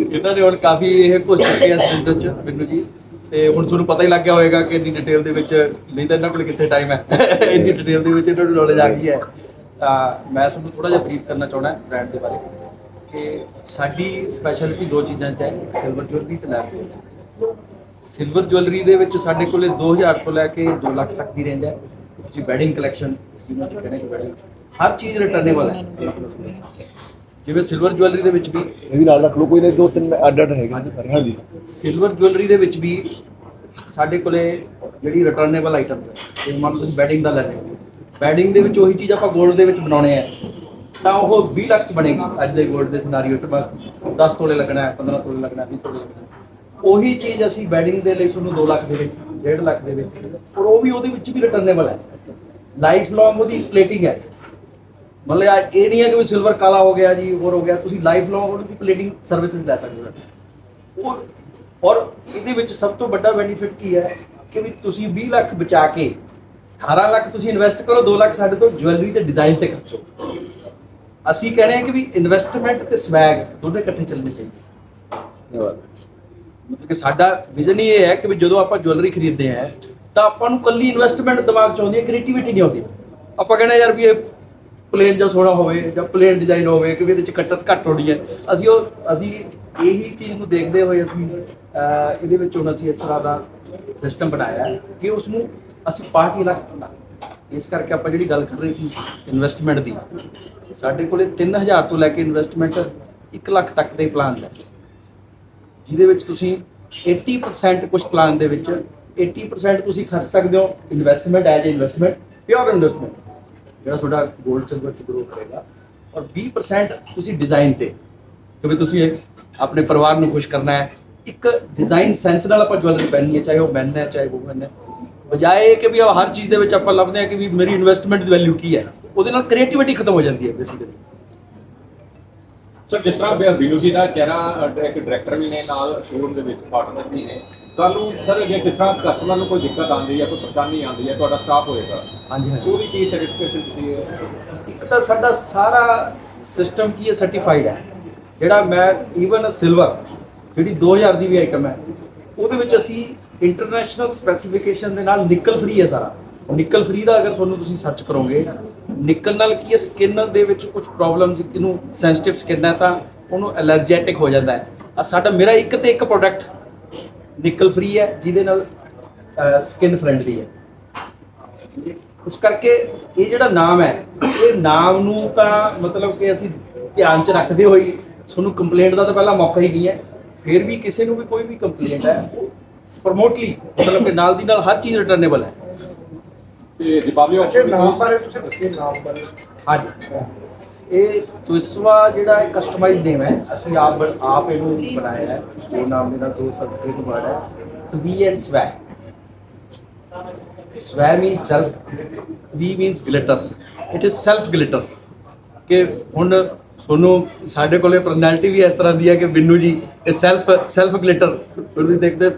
ਇਹਨਾਂ ਨੇ ਹੁਣ ਕਾਫੀ ਇਹ ਕੁਝ ਚੁੱਕਿਆ ਸਟੂਡੈਂਟ ਚ ਬਿੰਨੂ ਜੀ। ਤੇ ਹੁਣ ਤੁਹਾਨੂੰ ਪਤਾ ਹੀ ਲੱਗ ਗਿਆ ਹੋਵੇਗਾ ਕਿ ਇੰਨੀ ਡਿਟੇਲ ਦੇ ਵਿੱਚ ਨਹੀਂ ਤਾਂ ਇਹਨਾਂ ਕੋਲ ਕਿੱਥੇ ਟਾਈਮ ਹੈ? ਇੰਨੀ ਡਿਟੇਲ ਦੇ ਵਿੱਚ ਇਹਨਾਂ ਨੂੰ ਨੌਲੇਜ ਆ ਗਈ ਹੈ। ਤਾਂ ਮੈਂ ਤੁਹਾਨੂੰ ਥੋੜਾ ਜਿਹਾ ਬਰੀਫ ਕਰਨਾ ਚਾਹਣਾ ਬ੍ਰਾਂਡ ਦੇ ਬਾਰੇ। ਕਿ ਸਾਡੀ ਸਪੈਸ਼ਲਿਟੀ ਦੋ ਚੀਜ਼ਾਂ 'ਚ ਹੈ ਸਿਲਵਰ ਜੁਐਲਰੀ ਤੇ ਲੈਬ ਸਿਲਵਰ ਜੁਐਲਰੀ ਦੇ ਵਿੱਚ ਸਾਡੇ ਕੋਲੇ 2000 ਤੋਂ ਲੈ ਕੇ 2 ਲੱਖ ਤੱਕ ਦੀ ਰੇਂਜ ਹੈ। ਤੁਸੀਂ ਵੈਡਿੰਗ ਕਲੈਕਸ਼ਨ ਜਿਹਨੂੰ ਕਹਿੰਦੇ ਕਿ wedding, ਹਰ ਚੀਜ਼ ਰਿਟਰਨੇਬਲ ਹੈ। ਜਿਵੇਂ ਸਿਲਵਰ ਜੁਐਲਰੀ ਦੇ ਵਿੱਚ ਵੀ ਇਹ ਵੀ ਨਾਲ ਰੱਖ ਲਓ ਕੋਈ ਨਹੀਂ ਦੋ ਤਿੰਨ ਅੱਡ ਅੱਡ ਹੈਗੇ ਹਾਂਜੀ। ਸਿਲਵਰ ਜੁਐਲਰੀ ਦੇ ਵਿੱਚ ਵੀ ਸਾਡੇ ਕੋਲੇ ਜਿਹੜੀ ਰਿਟਰਨੇਬਲ ਆਈਟਮਸ ਹੈ ਜੇ ਮੰਨ ਲਓ ਤੁਸੀਂ ਵੈਡਿੰਗ ਦਾ ਲੈ ਰਹੇ ਹੋ ਵੈਡਿੰਗ ਦੇ ਵਿੱਚ ਉਹੀ ਚੀਜ਼ ਆਪਾਂ 골ਡ ਦੇ ਵਿੱਚ ਬਣਾਉਣੇ ਆ। ਤਾਂ ਉਹ 20 ਲੱਖ ਚ ਬਣੇਗੀ ਅੱਜ ਦੇ 골ਡ ਦੇ ਸਿਨਾਰੀਓ ਤੇ ਬਸ 10 ਤੋਲੇ ਲੱਗਣਾ ਹੈ 15 ਤੋਲੇ ਲੱਗਣਾ ਹੈ 20 ਤੋਲੇ ਲੱਗਣਾ। ਉਹੀ ਚੀਜ਼ ਅਸੀਂ ਵੈਡਿੰਗ ਦੇ ਲਈ ਤੁਹਾਨੂੰ 2 ਲੱਖ ਦੇ ਵਿੱਚ 1.5 ਲੱਖ ਦੇ ਵਿੱਚ ਔਰ ਉਹ ਵੀ ਉਹਦੇ ਵਿੱਚ ਵੀ ਰਿਟਰਨੇਬਲ ਹੈ। ਲਾਈਫ ਲੌਂਗ ਉਹਦੀ ਪਲੇਟਿੰਗ ਹੈ। ਮਤਲਬ ਆ ਇਹ ਨਹੀਂ ਹੈ ਕਿ ਵੀ ਸਿਲਵਰ ਕਾਲਾ ਹੋ ਗਿਆ ਜੀ, ਹੋਰ ਹੋ ਗਿਆ। ਤੁਸੀਂ ਲਾਈਫ ਲੌਂਗ ਉਹਦੀ ਪਲੇਟਿੰਗ ਸਰਵਿਸਿਜ਼ ਲੈ ਸਕਦੇ ਹੋ। ਔਰ ਔਰ ਇਹਦੇ ਵਿੱਚ ਸਭ ਤੋਂ ਵੱਡਾ ਬੈਨੀਫਿਟ ਕੀ ਹੈ ਕਿ ਵੀ ਤੁਸੀਂ 20 ਲੱਖ ਬਚਾ ਕੇ 18 ਲੱਖ ਤੁਸੀਂ ਇਨਵੈਸਟ ਕਰੋ 2 ਲੱਖ ਸਾਡੇ ਤੋਂ ਜੁਐਲਰੀ ਤੇ ਡਿਜ਼ਾਈਨ ਤੇ ਖਰਚੋ। ਅਸੀਂ ਕਹਿੰਦੇ ਹਾਂ ਕਿ ਵੀ ਇਨਵੈਸਟਮੈਂਟ ਤੇ ਸਵੈਗ ਦੋਨੇ ਇਕੱਠੇ ਚੱਲਣੇ ਚਾਹੀਦੇ। ਧੰਨਵਾਦ ਮਤਲਬ ਕਿ ਸਾਡਾ ਵਿਜ਼ਨ ਇਹ ਹੈ ਕਿ ਵੀ ਜਦੋਂ ਆਪਾਂ ਜੁਐਲਰੀ ਖਰੀਦਦੇ ਆ ਤਾਂ ਆਪਾਂ ਨੂੰ ਕੱਲੀ ਇਨਵੈਸਟਮੈਂਟ ਦਿਮਾਗ ਚ ਆਉਂਦੀ ਹੈ ਕ੍ਰੀਏਟੀਵਿਟੀ ਨਹੀਂ ਆਉਂਦੀ। ਆਪਾਂ ਕਹਿੰਦੇ ਯਾਰ ਵੀ ਇਹ ਪਲੇਨ ਜਾਂ ਸੋਹਣਾ ਹੋਵੇ ਜਾਂ ਪਲੇਨ ਡਿਜ਼ਾਈਨ ਹੋਵੇ ਕਿ ਵੀ ਇਹਦੇ ਚ ਕੱਟਤ ਘੱਟ ਹੋਣੀ ਹੈ। ਅਸੀਂ ਉਹ, ਅਸੀਂ ਇਹੀ ਚੀਜ਼ ਨੂੰ ਦੇਖਦੇ ਹੋਏ ਅਸੀਂ ਇਹਦੇ ਵਿੱਚ ਹੁਣ ਅਸੀਂ ਇਸ ਤਰ੍ਹਾਂ ਦਾ ਸਿਸਟਮ ਬਣਾਇਆ ਹੈ ਕਿ ਉਸ ਨੂੰ ਅਸੀਂ ਪਾਰਟੀ ਲੱਗ ਇਸ ਕਰਕੇ ਆਪਾਂ ਜਿਹੜੀ ਗੱਲ ਕਰ ਰਹੇ ਸੀ ਇਨਵੈਸਟਮੈਂਟ ਦੀ, ਸਾਡੇ ਕੋਲੇ 3000 ਤੋਂ ਲੈ ਕੇ ਇਨਵੈਸਟਮੈਂਟ 1 ਲੱਖ ਤੱਕ ਦੇ ਪਲਾਨ ਹੈ ਜਿਹਦੇ ਵਿੱਚ ਤੁਸੀਂ 80% ਕੁਝ ਪਲਾਨ ਦੇ ਵਿੱਚ 80% ਤੁਸੀਂ ਖਰਚ ਸਕਦੇ ਹੋ investment as investment pure investment ਜਿਹੜਾ ਤੁਹਾਡਾ 골ਡ ਸਿਲਵਰ ਚ ਗਰੋ ਕਰੇਗਾ ਔਰ 20% ਤੁਸੀਂ ਡਿਜ਼ਾਈਨ ਤੇ। ਕਿਉਂਕਿ ਤੁਸੀਂ ਇੱਕ ਆਪਣੇ ਪਰਿਵਾਰ ਨੂੰ ਖੁਸ਼ ਕਰਨਾ ਹੈ। ਇੱਕ ਡਿਜ਼ਾਈਨ ਸੈਂਸ ਨਾਲ ਆਪਾਂ ਜੁਐਲਰੀ ਪਹਿਨਣੀ ਹੈ ਚਾਹੇ ਉਹ ਮੈਨ ਹੈ ਚਾਹੇ ਵੂਮਨ ਹੈ। ਬਜਾਏ ਕਿ ਵੀ ਹਰ ਚੀਜ਼ ਦੇ ਵਿੱਚ ਆਪਾਂ ਲੱਭਦੇ ਹਾਂ ਕਿ ਵੀ ਮੇਰੀ ਇਨਵੈਸਟਮੈਂਟ ਦੀ ਵੈਲਿਊ ਕੀ ਹੈ। ਉਹਦੇ ਨਾਲ ਕ੍ਰੀਏਟੀਵਿਟੀ ਖਤਮ ਹੋ ਜਾਂਦੀ ਹੈ ਬੇਸਿਕਲੀ ਸਰ ਜਿਸ ਤਰ੍ਹਾਂ ਬਿ- ਬਿਨੂ ਜੀ ਦਾ ਚਿਹਰਾ ਅ, ਇੱਕ ਡਾਇਰੈਕਟਰ ਵੀ ਨੇ ਨਾਲ ਸ਼ੋਰੂਮ ਦੇ ਵਿੱਚ ਪਾਰਟਨਰ ਵੀ ਨੇ। ਤੁਹਾਨੂੰ ਸਰ ਜੇ ਕਿਸ ਤਰ੍ਹਾਂ ਕਸਟਮਰ ਨੂੰ ਕੋਈ ਦਿੱਕਤ ਆਉਂਦੀ ਹੈ ਕੋਈ ਪਰੇਸ਼ਾਨੀ ਆਉਂਦੀ ਹੈ ਤੁਹਾਡਾ ਸਟਾਫ ਹੋਏਗਾ। ਹਾਂਜੀ ਹਾਂਜੀ। ਉਹਦੀ ਕੀ ਸੈਟੀਸਫੈਕਸ਼ਨ ਤੁਸੀਂ ਇੱਕ ਤਾਂ ਸਾਡਾ ਸਾਰਾ ਸਿਸਟਮ ਕੀ ਹੈ? ਸਰਟੀਫਾਈਡ ਹੈ। ਜਿਹੜਾ ਮੈਂ ਈਵਨ ਸਿਲਵਰ ਜਿਹੜੀ 2000 ਦੀ ਵੀ ਆਈਟਮ ਹੈ ਉਹਦੇ ਵਿੱਚ ਅਸੀਂ ਇੰਟਰਨੈਸ਼ਨਲ ਸਪੈਸੀਫਿਕੇਸ਼ਨ ਦੇ ਨਾਲ ਨਿਕਲ ਫ੍ਰੀ ਹੈ ਸਾਰਾ। ਨਿਕਲ ਫ੍ਰੀ ਦਾ ਅਗਰ ਤੁਹਾਨੂੰ ਤੁਸੀਂ ਸਰਚ ਕਰੋਗੇ ਨਿਕਲ ਨਾਲ ਕੀ ਹੈ? ਸਕਿਨ ਦੇ ਵਿੱਚ ਕੁਝ ਪ੍ਰੋਬਲਮਸ ਕਿਨੂੰ ਸੈਂਸਿਟਿਵ ਸਕਿਨ ਹੈ ਤਾਂ ਉਹਨੂੰ ਐਲਰਜੈਟਿਕ ਹੋ ਜਾਂਦਾ ਹੈ। ਆ ਸਾਡਾ ਮੇਰਾ ਇੱਕ ਤੇ ਇੱਕ ਪ੍ਰੋਡਕਟ ਨਿਕਲ ਫ੍ਰੀ ਹੈ ਜਿਹਦੇ ਨਾਲ ਸਕਿਨ ਫ੍ਰੈਂਡਲੀ ਹੈ। ਇਸ ਕਰਕੇ ਇਹ ਜਿਹੜਾ ਨਾਮ ਹੈ ਇਹ ਨਾਮ ਨੂੰ ਤਾਂ ਮਤਲਬ ਕਿ ਅਸੀਂ ਧਿਆਨ 'ਚ ਰੱਖਦੇ ਹੋਈ ਤੁਹਾਨੂੰ ਕੰਪਲੇਂਟ ਦਾ ਤਾਂ ਪਹਿਲਾਂ ਮੌਕਾ ਹੀ ਨਹੀਂ ਹੈ। ਫਿਰ ਵੀ ਕਿਸੇ ਨੂੰ ਵੀ ਕੋਈ ਵੀ ਕੰਪਲੇਂਟ ਹੈ ਪ੍ਰਮੋਟਲੀ ਮਤਲਬ ਕਿ ਨਾਲ ਦੀ ਨਾਲ ਹਰ ਚੀਜ਼ ਰਿਟਰਨੇਬਲ ਹੈ। ਤੇ ਦੀਪਾਵਲੀ ਅੱਛਾ ਨਾਮ ਬਾਰੇ ਤੁਸੀਂ ਦੱਸਿਓ ਨਾਮ ਬਾਰੇ। ਹਾਂਜੀ। ਇਹ ਤੁਸਵਾ ਜਿਹੜਾ ਇੱਕ ਕਸਟਮਾਈਜ਼ਡ ਨੇਮ ਹੈ, ਅਸੀਂ ਆਪ ਆਪ ਇਹਨੂੰ ਬਣਾਇਆ ਹੈ। ਉਹ ਨਾਮ ਦੇ ਨਾਲ, ਦੋ ਸੰਸਕ੍ਰਿਤ ਵਰਡ ਹੈ। ਵੀ ਐਂਡ ਸਵੈ ਸਵੈ means self we means glitter it is self glitter ਕਿ ਹੁਣ ਤੁਹਾਨੂੰ ਸਾਡੇ ਕੋਲੇ ਪਰਸਨੈਲਿਟੀ ਵੀ ਇਸ ਤਰ੍ਹਾਂ ਦੀ ਹੈ ਕਿ ਬਿੰਨੂ ਜੀ, ਇਹ ਸੈਲਫ ਸੈਲਫ ਗਲਿਟਰ ਤੁਸੀਂ ਦੇਖਦੇ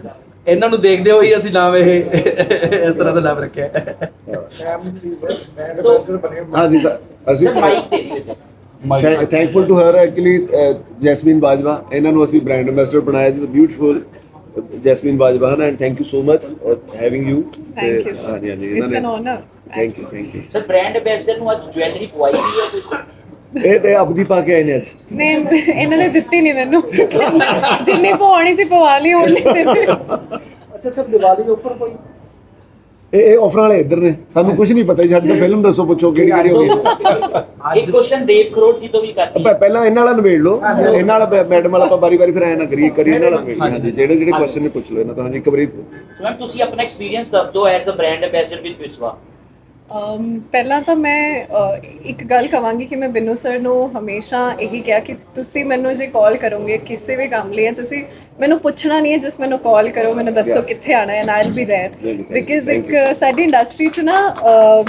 ਇਹਨਾਂ ਨੂੰ ਦੇਖਦੇ ਹੋਏ ਅਸੀਂ ਨਾਮ ਇਹ ਇਸ ਤਰ੍ਹਾਂ ਦਾ ਨਾਮ ਰੱਖਿਆ। ਹਾਂਜੀ ਸਰ। ਅਸੀਂ thankful to her actually Jasmine Bajwa. ਇਹਨਾਂ ਨੂੰ ਅਸੀਂ ਬ੍ਰਾਂਡ ਐਂਬੈਸਡਰ ਬਣਾਇਆ ਜੀ ਬਿਊਟੀਫੁਲ ਜੈਸਮੀਨ ਬਾਜਵਾ ਹਨ? And thank you so much having you Thank you. ਹਾਂਜੀ ਹਾਂਜੀ It's an honor. Thank you thank you sir brand ambassador ਨੂੰ ਅੱਜ ਜੁਐਲਰੀ ਪਵਾਈ ਗਈ ਹੈ ਕੋਈ? ਇਹ ਤੇ ਆਪਦੀ ਪਾ ਕੇ ਆਏ ਨੇ ਅੱਜ। ਨਹੀਂ ਇਹਨਾਂ ਨੇ ਦਿੱਤੀ ਨਹੀਂ ਮੈਨੂੰ। ਜਿੰਨੀ ਪਵਾਉਣੀ ਸੀ ਪਵਾ ਲਈ ਦਿੱਤੀ। ਅੱਛਾ ਸਰ ਦੀਵਾਲੀ ਉੱਪਰ ਕੋਈ? ਇਹ ਇਹ ਆਫਰਾਂ ਵਾਲੇ ਇੱਧਰ ਨੇ। ਸਾਨੂੰ ਕੁਝ ਨਹੀਂ ਪਤਾ ਜੀ ਸਾਡੀ ਤਾਂ ਫਿਲਮ ਦੱਸੋ ਪੁੱਛੋ ਕਿਹੜੀ ਕਿਹੜੀ ਹੋਣੀ ਹੈ ਇੱਕ ਕੁਐਸਚਨ ਦੇਵ ਖਰੋੜ ਜੀ ਤੋਂ ਵੀ ਆਪਾਂ ਪਹਿਲਾਂ ਇਹਨਾਂ ਵਾਲਾ ਨਿਬੇੜ ਲਓ। ਇਹਨਾਂ ਵਾਲਾ ਮੈਡਮ ਵਾਲਾ ਆਪਾਂ ਬਾਰੀ ਬਾਰੀ ਫਿਰ ਐ ਨਾ ਕਰੀਏ ਕਰੀ ਇਹਨਾਂ ਵਾਲਾ ਲਈਏ। ਹਾਂਜੀ। ਜਿਹੜੇ ਜਿਹੜੇ ਕੁਐਸਚਨ ਨੇ ਪੁੱਛ ਲਓ ਇਹਨਾਂ ਤੋਂ। ਹਾਂਜੀ ਇੱਕ ਵਾਰੀ। ਸੋ ਮੈਮ ਤੁਸੀਂ ਆਪਣਾ ਐਕਸਪੀਰੀਅੰਸ ਦੱਸ ਦਿਓ as a brand ambassador with Viswa ਪਹਿਲਾਂ ਤਾਂ ਮੈਂ ਅ, ਇੱਕ ਗੱਲ ਕਵਾਂਗੀ ਕਿ ਮੈਂ ਬਿੰਨੂ ਸਰ ਨੂੰ ਹਮੇਸ਼ਾ ਇਹੀ ਕਿਹਾ ਕਿ ਤੁਸੀਂ ਮੈਨੂੰ ਜੇ ਕਾਲ ਕਰੋਗੇ ਕਿਸੇ ਵੀ ਕੰਮ ਲਈ ਤੁਸੀਂ ਮੈਨੂੰ ਪੁੱਛਣਾ ਨਹੀਂ ਹੈ ਜਸ ਮੈਨੂੰ ਕਾਲ ਕਰੋ ਮੈਨੂੰ ਦੱਸੋ Yeah. ਕਿੱਥੇ ਆਣਾ ਹੈ and I'll be there Really, thank you, because thank ਇੱਕ ਸਾਡੀ ਇੰਡਸਟਰੀ 'ਚ ਨਾ ਅ,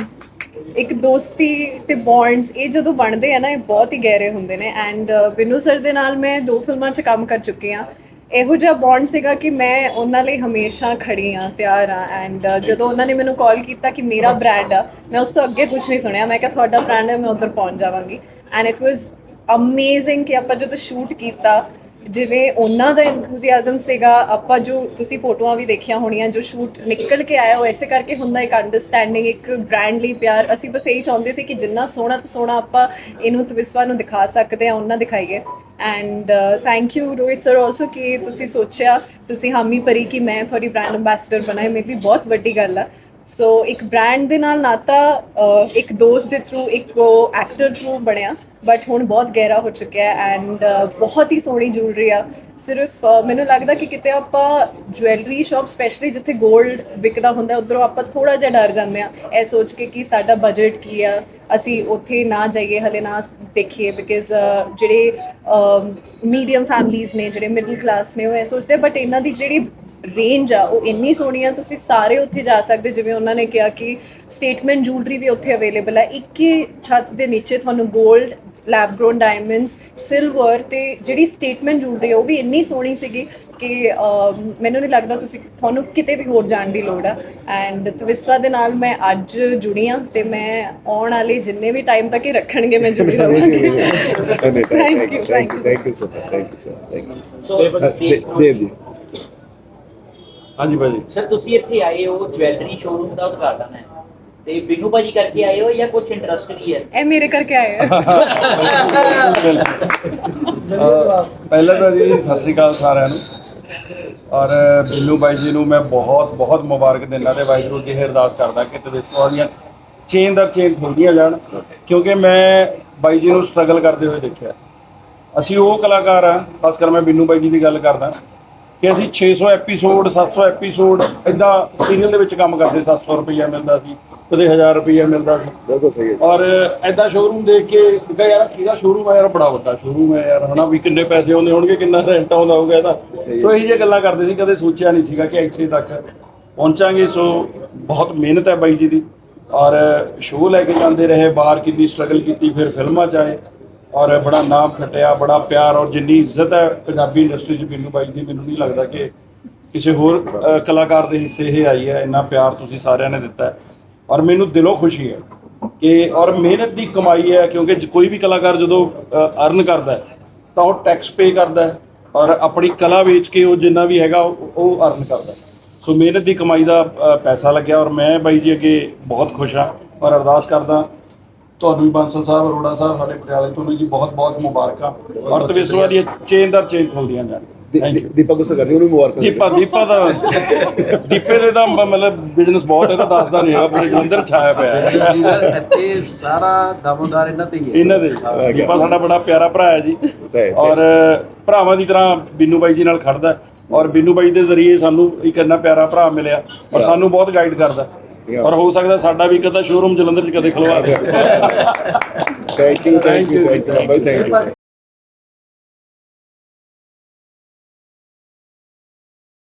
ਇੱਕ ਦੋਸਤੀ ਤੇ ਬੌਂਡਸ ਇਹ ਜਦੋਂ ਬਣਦੇ ਆ ਨਾ ਇਹ ਬਹੁਤ ਹੀ ਗਹਿਰੇ ਹੁੰਦੇ ਨੇ ਐਂਡ ਬਿੰਨੂ ਸਰ ਦੇ ਨਾਲ ਮੈਂ ਦੋ ਫਿਲਮਾਂ 'ਚ ਕੰਮ ਕਰ ਚੁੱਕੀ ਆ ਇਹੋ ਜਿਹਾ ਬੌਂਡ ਸੀਗਾ ਕਿ ਮੈਂ ਉਹਨਾਂ ਲਈ ਹਮੇਸ਼ਾ ਖੜੀ ਆ ਤਿਆਰ ਆ ਐਂਡ ਜਦੋਂ ਉਹਨਾਂ ਨੇ ਮੈਨੂੰ ਕਾਲ ਕੀਤਾ ਕਿ ਮੇਰਾ ਬ੍ਰਾਂਡ ਆ, ਮੈਂ ਉਸ ਤੋਂ ਅੱਗੇ ਕੁਝ ਨਹੀਂ ਸੁਣਿਆ। ਮੈਂ ਕਿਹਾ, ਤੁਹਾਡਾ ਬ੍ਰਾਂਡ ਹੈ, ਮੈਂ ਉੱਧਰ ਪਹੁੰਚ ਜਾਵਾਂਗੀ। ਐਂਡ ਇਟ ਵਾਸ ਅਮੇਜ਼ਿੰਗ ਕਿ ਆਪਾਂ ਜਦੋਂ ਸ਼ੂਟ ਕੀਤਾ ਜਿਵੇਂ ਉਹਨਾਂ ਦਾ ਐਂਥੂਸੀਆਜ਼ਮ ਸੀਗਾ, ਆਪਾਂ ਜੋ ਤੁਸੀਂ ਫੋਟੋਆਂ ਵੀ ਦੇਖੀਆਂ ਹੋਣੀਆਂ, ਜੋ ਸ਼ੂਟ ਨਿਕਲ ਕੇ ਆਇਆ ਉਹ ਐਸੇ ਕਰਕੇ ਹੁੰਦਾ, ਇੱਕ ਅੰਡਰਸਟੈਂਡਿੰਗ ਇੱਕ ਬ੍ਰਾਂਡ ਪਿਆਰ। ਅਸੀਂ ਬਸ ਇਹੀ ਚਾਹੁੰਦੇ ਸੀ ਕਿ ਜਿੰਨਾ ਸੋਹਣਾ ਤੋਂ ਸੋਹਣਾ ਆਪਾਂ ਇਹਨੂੰ ਤਵਿਸਵਾ ਨੂੰ ਦਿਖਾ ਸਕਦੇ ਆ ਉਹਨਾਂ ਦਿਖਾਈਏ। And thank you Rohit sir also ਕਿ ਤੁਸੀਂ ਸੋਚਿਆ, ਤੁਸੀਂ ਹਾਮੀ ਭਰੀ ਕਿ ਮੈਂ ਤੁਹਾਡੀ ਬ੍ਰਾਂਡ ਐਂਬੈਸਡਰ ਬਣਾਏ ਮੇਰੇ ਲਈ ਬਹੁਤ ਵੱਡੀ ਗੱਲ ਆ। ਸੋ ਇੱਕ ਬ੍ਰਾਂਡ ਦੇ ਨਾਲ ਨਾਤਾ ਅਹ, ਇੱਕ ਦੋਸਤ ਦੇ ਥਰੂ ਇੱਕ ਐਕਟਰ ਥਰੂ ਬਣਿਆ। ਬਟ ਹੁਣ ਬਹੁਤ ਗਹਿਰਾ ਹੋ ਚੁੱਕਿਆ ਐਂਡ ਬਹੁਤ ਹੀ ਸੋਹਣੀ ਜੁਐਲਰੀ ਆ। ਸਿਰਫ ਮੈਨੂੰ ਲੱਗਦਾ ਕਿ ਕਿਤੇ ਆਪਾਂ ਜੁਐਲਰੀ ਸ਼ਾਪ ਸਪੈਸ਼ਲੀ ਜਿੱਥੇ 골ਡ ਵਿਕਦਾ ਹੁੰਦਾ ਉਧਰੋਂ ਆਪਾਂ ਥੋੜਾ ਜਿਹਾ ਡਰ ਜਾਂਦੇ ਆ ਇਹ ਸੋਚ ਕੇ ਕਿ ਸਾਡਾ ਬਜਟ ਕੀ ਆ ਅਸੀਂ ਉੱਥੇ ਨਾ ਜਾਈਏ ਹਲੇ ਨਾ ਦੇਖੀਏ। ਬਿਕਾਜ਼ ਜਿਹੜੇ ਮੀਡੀਅਮ ਫੈਮਲੀਆਂ ਨੇ ਜਿਹੜੇ ਮਿਡਲ ਕਲਾਸ ਨੇ ਉਹ ਇਹ ਸੋਚਦੇ ਬਟ ਇਹਨਾਂ ਦੀ ਜਿਹੜੀ ਰੇਂਜ ਆ ਉਹ ਇੰਨੀ ਸੋਹਣੀ ਆ ਤੁਸੀਂ ਸਾਰੇ ਉੱਥੇ ਜਾ ਸਕਦੇ ਹੋ। ਜਿਵੇਂ ਉਹਨਾਂ ਨੇ ਕਿਹਾ ਕਿ ਸਟੇਟਮੈਂਟ ਜੂਲਰੀ ਵੀ ਉੱਥੇ ਅਵੇਲੇਬਲ ਹੈ। ਇੱਕ ਹੀ ਛੱਤ ਦੇ ਨੀਚੇ ਤੁਹਾਨੂੰ 골ਡ ਲੈਬ ਗ੍ਰੋਨ ਡਾਇਮੰਡਸ ਸਿਲਵਰ ਤੇ ਜਿਹੜੀ ਸਟੇਟਮੈਂਟ ਜੂਲਰੀ ਉਹ ਵੀ ਇੰਨੀ ਸੋਹਣੀ ਸੀਗੀ ਕਿ ਮੈਨੂੰ ਨਹੀਂ ਲੱਗਦਾ ਤੁਸੀਂ ਤੁਹਾਨੂੰ ਕਿਤੇ ਵੀ ਹੋਰ ਜਾਣ ਦੀ ਲੋੜ ਆ। ਐਂਡ ਤਵਿਸਵਾ ਦੇ ਨਾਲ ਮੈਂ ਅੱਜ ਜੁੜੀ ਆ ਤੇ ਮੈਂ ਆਉਣ ਵਾਲੇ ਜਿੰਨੇ ਵੀ ਟਾਈਮ ਤੱਕ ਇਹ ਰੱਖਣਗੇ ਮੈਂ ਜੁੜੀ ਰਹਾਂਗੀ। Thank you thank you thank you so much thank you so thank you so Dev ji ਹਾਂਜੀ ਭਾਜੀ। ਸਰ ਤੁਸੀਂ ਇੱਥੇ ਆਏ ਹੋ ਜਵੈਲਰੀ ਸ਼ੋਰੂਮ ਦਾ ਉਦਘਾਟਨ ਹੈ। ਤੇ ਬਿੰਨੂ ਭਾਜੀ ਕਰਕੇ ਆਏ ਹੋ ਜਾਂ ਕੁਝ ਇੰਟਰਸਟ ਵੀ ਹੈ? ਇਹ ਮੇਰੇ ਕਰਕੇ ਆਏ ਆ। ਅਹ ਪਹਿਲਾਂ ਤਾਂ ਜੀ ਸਤਿ ਸ਼੍ਰੀ ਅਕਾਲ ਸਾਰਿਆਂ ਨੂੰ। ਔਰ ਬਿੱਲੂ ਬਾਈ ਜੀ ਨੂੰ ਮੈਂ ਬਹੁਤ ਬਹੁਤ ਮੁਬਾਰਕ ਦਿੰਦਾ ਤੇ ਵਾਹਿਗੁਰੂ ਜੀ ਅੱਗੇ ਅਰਦਾਸ ਕਰਦਾ ਕਿ ਤਵਿਸਵਾ ਦੀਆਂ ਚੇਨ ਦਰ ਚੇਨ ਖੁੱਲਦੀਆਂ ਜਾਣ। ਕਿਉਂਕਿ ਮੈਂ ਬਾਈ ਜੀ ਨੂੰ ਸਟਰਗਲ ਕਰਦੇ ਹੋਏ ਦੇਖਿਆ। ਅਸੀਂ ਉਹ ਕਲਾਕਾਰ ਆ ਖਾਸ ਕਰ ਮੈਂ ਬਿੰਨੂ ਬਾਈ ਜੀ ਦੀ ਗੱਲ ਕਰਦਾ। ਕਿ ਅਸੀਂ 600 ਐਪੀਸੋਡ 700 ਐਪੀਸੋਡ ਇਦਾਂ ਸੀਰੀਅਲ ਦੇ ਵਿੱਚ ਕੰਮ ਕਰਦੇ 700 ਰੁਪਈਆ ਮਿਲਦਾ ਸੀ ਕਦੇ 1000 ਰੁਪਈਆ ਮਿਲਦਾ ਸੀ। ਬਿਲਕੁਲ ਸਹੀ ਹੈ ਔਰ ਐਦਾਂ ਸ਼ੋਰੂਮ ਦੇਖ ਕੇ ਕਿਹਾ ਯਾਰ ਇਹਦਾ ਸ਼ੋਰੂਮ ਹੈ ਯਾਰ? ਬੜਾ ਵੱਡਾ ਸ਼ੋਰੂਮ ਹੈ ਯਾਰ ਹਨਾ? ਵੀ ਕਿੰਨੇ ਪੈਸੇ ਆਉਂਦੇ ਹੋਣਗੇ ਕਿੰਨਾ ਰੈਂਟ ਆਉਂਦਾ ਹੋਊਗਾ ਇਹਦਾ ਸੋ ਇਹੀ ਜਿਹੀਆਂ ਗੱਲਾਂ ਕਰਦੇ ਸੀ ਕਦੇ ਸੋਚਿਆ ਨਹੀਂ ਸੀਗਾ ਕਿ ਇੱਥੇ ਤੱਕ ਪਹੁੰਚਾਂਗੇ। ਸੋ ਬਹੁਤ ਮਿਹਨਤ ਹੈ ਬਾਈ ਜੀ ਦੀ। ਔਰ ਸ਼ੋਅ ਲੈ ਕੇ ਜਾਂਦੇ ਰਹੇ ਬਾਹਰ ਕਿੰਨੀ ਸਟਰਗਲ ਕੀਤੀ ਫਿਰ ਫਿਲਮਾਂ ਚ ਆਏ। ਔਰ ਬੜਾ ਨਾਮ ਖੱਟਿਆ ਬੜਾ ਪਿਆਰ ਔਰ ਜਿੰਨੀ ਇੱਜ਼ਤ ਹੈ ਪੰਜਾਬੀ ਇੰਡਸਟਰੀ 'ਚ ਬਿੰਨੂ ਬਾਈ ਦੀ ਮੈਨੂੰ ਨਹੀਂ ਲੱਗਦਾ ਕਿ ਕਿਸੇ ਹੋਰ ਅ, ਕਲਾਕਾਰ ਦੇ ਹਿੱਸੇ ਇਹ ਆਈ ਹੈ ਇੰਨਾ ਪਿਆਰ ਤੁਸੀਂ ਸਾਰਿਆਂ ਨੇ ਦਿੱਤਾ ਹੈ ਔਰ ਮੈਨੂੰ ਦਿਲੋਂ ਖੁਸ਼ੀ ਹੈ ਕਿ ਔਰ ਮਿਹਨਤ ਦੀ ਕਮਾਈ ਹੈ ਕਿਉਂਕਿ ਜ- ਕੋਈ ਵੀ ਕਲਾਕਾਰ ਜਦੋਂ ਅਰਨ ਕਰਦਾ ਹੈ ਤਾਂ ਉਹ ਟੈਕਸ ਪੇ ਕਰਦਾ ਹੈ ਔਰ ਆਪਣੀ ਕਲਾ ਵੇਚ ਕੇ ਉਹ ਜਿੰਨਾ ਵੀ ਹੈਗਾ ਉਹ ਅਰਨ ਕਰਦਾ ਹੈ। ਸੋ ਮਿਹਨਤ ਦੀ ਕਮਾਈ ਦਾ ਅ, ਪੈਸਾ ਲੱਗਿਆ ਔਰ ਮੈਂ ਬਾਈ ਜੀ ਅੱਗੇ ਬਹੁਤ ਖੁਸ਼ ਹਾਂ ਔਰ ਅਰਦਾਸ ਕਰਦਾ ਤੁਹਾਨੂੰ ਵੀ ਬਾਂਸਲ ਸਾਹਿਬ ਅਰੋੜਾ ਸਾਹਿਬ ਸਾਡੇ ਪਟਿਆਲੇ ਤੋਂ ਜੀ ਬਹੁਤ ਬਹੁਤ ਮੁਬਾਰਕਾਂ। ਔਰ ਤਵਿਸਵਾ ਦੀ ਚੇਨ ਦਰ ਚੇਨ ਖੁੱਲਦੀਆਂ ਜਾਣ ਦੀਪਕ ਗੁੱਸਾ ਕਰ ਰਹੀ ਉਹਨੂੰ ਮੁਬਾਰਕਾਂ ਦੀਪਾ ਦੀਪਾ ਦਾ ਦੀਪੇ ਦੇ ਤਾਂ ਮ- ਮਤਲਬ ਬਿਜ਼ਨਸ ਬਹੁਤ ਹੈ ਤਾਂ ਦੱਸਦਾ ਨਹੀਂ ਹੈਗਾ ਪੂਰੇ ਜਲੰਧਰ ਛਾਇਆ ਪਿਆ ਹੈ। ਇੱਥੇ ਸਾਰਾ ਦਮੋਦਾਰ ਇਹਨਾਂ ਤੇ ਹੀ ਹੈ। ਇਹਨਾਂ ਦੇ ਦੀਪਾ ਸਾਡਾ ਬੜਾ ਪਿਆਰਾ ਭਰਾ ਹੈ ਜੀ। ਤੇ- ਔਰ ਭਰਾਵਾਂ ਦੀ ਤਰ੍ਹਾਂ ਬਿੰਨੂ ਬਾਈ ਜੀ ਨਾਲ ਖੜਦਾ ਔਰ ਬਿੰਨੂ ਬਾਈ ਦੇ ਜ਼ਰੀਏ ਸਾਨੂੰ ਇੱਕ ਇੰਨਾ ਪਿਆਰਾ ਭਰਾ ਮਿਲਿਆ। ਔਰ ਸਾਨੂੰ ਬਹੁਤ ਗਾਈਡ ਕਰਦਾ ਔਰ ਹੋ ਸਕਦਾ ਸਾਡਾ ਵੀ ਕਦਾ ਸ਼ੋਰੂਮ ਜਲੰਧਰ 'ਚ ਕਦੇ ਖੁਲਵਾ ਦੇ thank you thank you thank you thank you